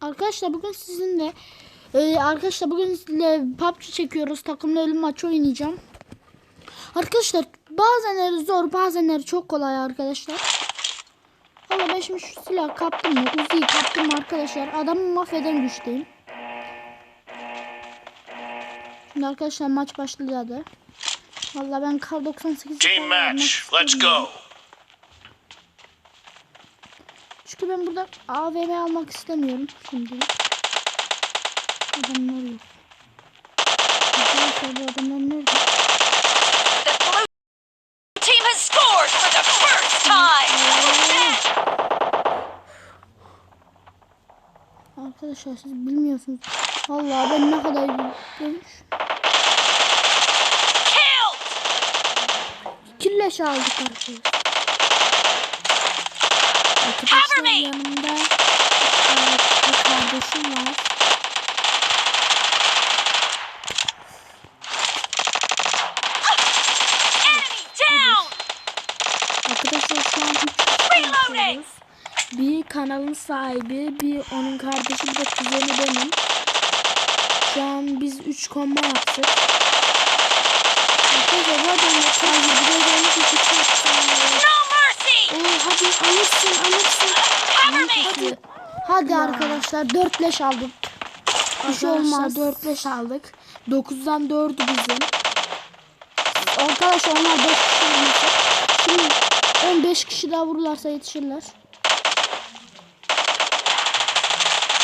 Arkadaşlar bugün sizinle e, arkadaşlar bugün sizinle PUBG çekiyoruz. Takımlı ölüm maçı oynayacağım. Arkadaşlar bazenleri zor bazenleri çok kolay arkadaşlar. Valla ben şimdi şu silah kaptım mı? Uzi'yi kaptım mı arkadaşlar? Adamı mahveden güçteyim. Şimdi arkadaşlar maç başladı. Valla ben kar 98 Team match. Let's go. Çünkü ben burada AVM almak istemiyorum şimdi. Adamlar yok. Arkadaşlar bu adamlar nerede? The blue team has scored for the first time. Arkadaşlar siz bilmiyorsunuz. Vallahi ben ne kadar. Killed. Killeş aldık arkadaşlar. Cover Arkadaşlar me. yanımda evet, bir kardeşim var. Arkadaşlar şu an. Bir kanalın sahibi, bir onun kardeşi, bir de kuzeni benim. Şu an biz 3 komba yaptık. Arkadaşlar bu adamla sadece buraya gelmek için çok. Oo, hadi alırsın alırsın. Hadi. Hadi arkadaşlar 4 leş aldık. Bir şey olmaz. 4 leş aldık. 9'dan 4'ü bizim. Arkadaşlar onlar 5 kişi olması. Şimdi 15 kişi daha vururlarsa yetişirler.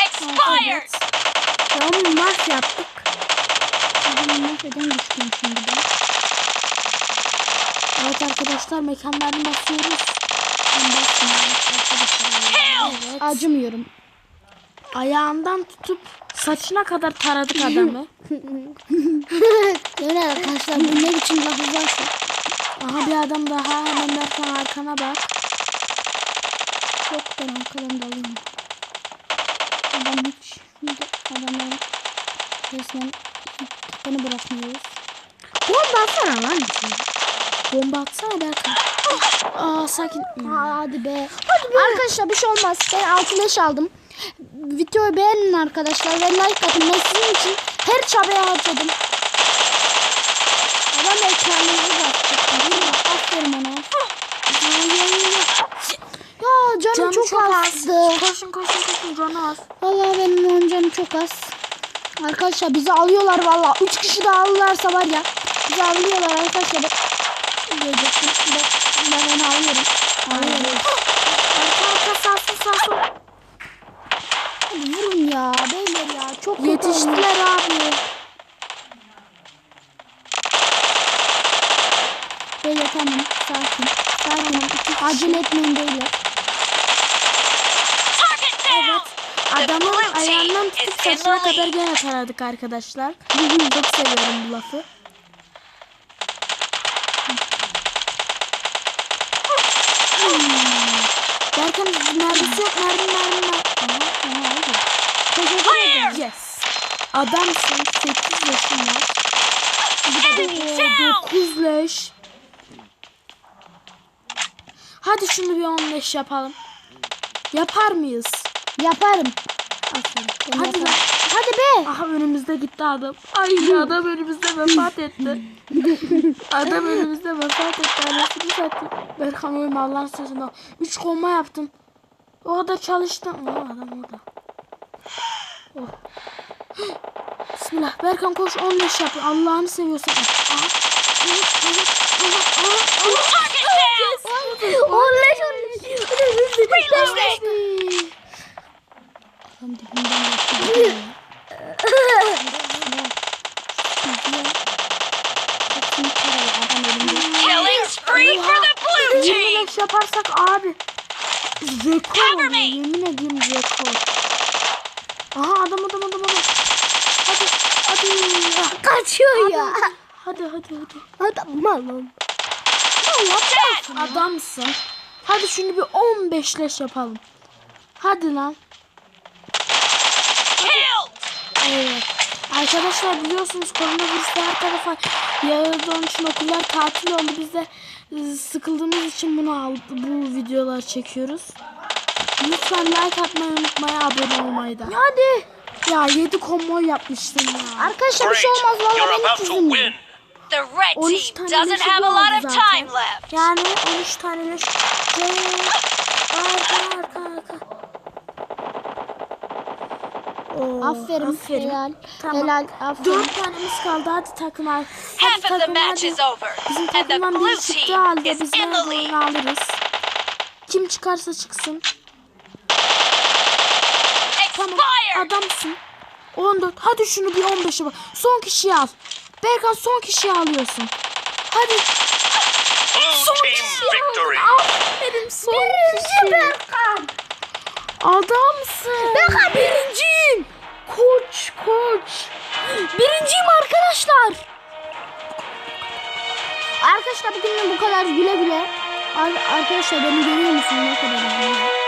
Expired. Tamam maç yaptık. Bugün mahveden düştüm şimdi ben. Evet arkadaşlar mekanlarını basıyoruz. Evet. Acımıyorum. Ayağından tutup saçına kadar taradık adamı. Evet arkadaşlar bu ne biçim lafı varsa. Aha bir adam daha hemen Berkan arkana bak. Yok ben arkadan da alayım. Adam hiç adamlar resmen beni bırakmıyoruz. Bomba atsana lan içine. Bomba atsana Berkan. Aa sakin. Hadi be. Arkadaşlar bir şey olmaz. Ben 6 leş aldım. Videoyu beğenin arkadaşlar ve like atın. Ben sizin için her çabaya harcadım. Adam ekranınızı bastı. Aferin ona. Ya canım, Canım çok, çok azdı. Koşun koşun koşun canı az. Vallahi benim onun canım çok az. Arkadaşlar bizi alıyorlar vallahi. 3 kişi daha alırlarsa var ya. Bizi alıyorlar arkadaşlar. Ben, Görecektim. ben, ben onu alıyorum. Alıyorum. Arka arka sağ sağ sol. Hadi vurun ya beyler ya. Çok. Yetiştiler abi. Beyler tamam. Sakin. Sakin. Acele etmeyin beyler. Down. Adamın ayağından tutup saçına kadar gene taradık arkadaşlar. Çok seviyorum bu lafı. Berkan mermisi yok mermi mermi mermi. Yes. Adamsın 8 yaşın var. Enemy down. 9 leş. Hadi şunu bir 15 yapalım. Yapar mıyız? Yaparım. Aferin. Ben Hadi yaparım. lan. Hadi be. Aha önümüzde gitti adam. Ay adam önümüzde vefat etti. adam önümüzde vefat etti. Anasını satayım. Berkan uyuma Allah'ın sözüne. Üç komma yaptım. O kadar çalıştım. Aa, adam orada. Oh. Bismillah. Berkan koş 15 yap. Allah'ını seviyorsun. Oley oley. Reloading. Adam dibinden geçti. Killing spree for the blue team. 25 yaparsak abi. Rekor me. Yemin ediyorum rekor. Aha adam adam adam adam. Hadi hadi. Kaçıyor ya. Hadi hadi hadi. Adam malım. Dead. Adamsın. Hadi şunu bir 15 leş yapalım. Hadi lan. Killed. Evet. Arkadaşlar biliyorsunuz koronavirüs her tarafa yayıldı onun için okullar tatil oldu. Biz de e, sıkıldığımız için bunu aldı, bu videolar çekiyoruz. Lütfen like atmayı unutmayın abone olmayı da. Hadi. Ya 7 konvoy yapmıştım ya. Arkadaşlar bir şey olmaz. Valla benim kızım. win. The red 13 team tane doesn't leşi have a oldu lot of zaten. time left. Yani 13 tane leş. Ve Oo, Aferin. Helal. Tamam. Helal. Aferin. 4 tanemiz kaldı hadi takımlar. Hadi Half of the takımlar match hadi. is over, Bizim and the takımdan blue biri team halde is biz in the ne lead. oyunu alırız. Kim çıkarsa çıksın. Tamam adamsın. 14. Hadi şunu bir 15'e bak. Son kişiyi al. Berkan son kişiyi alıyorsun. Hadi. Blue Son team kişiyi victory. al. Aferin son kişi. Berkan. Adamsın. Berkan birinciyim. Koç koç. Birinciyim arkadaşlar. Arkadaşlar bugün bu kadar güle güle. Ar- Arkadaşlar beni görüyor musunuz ne kadar güzel.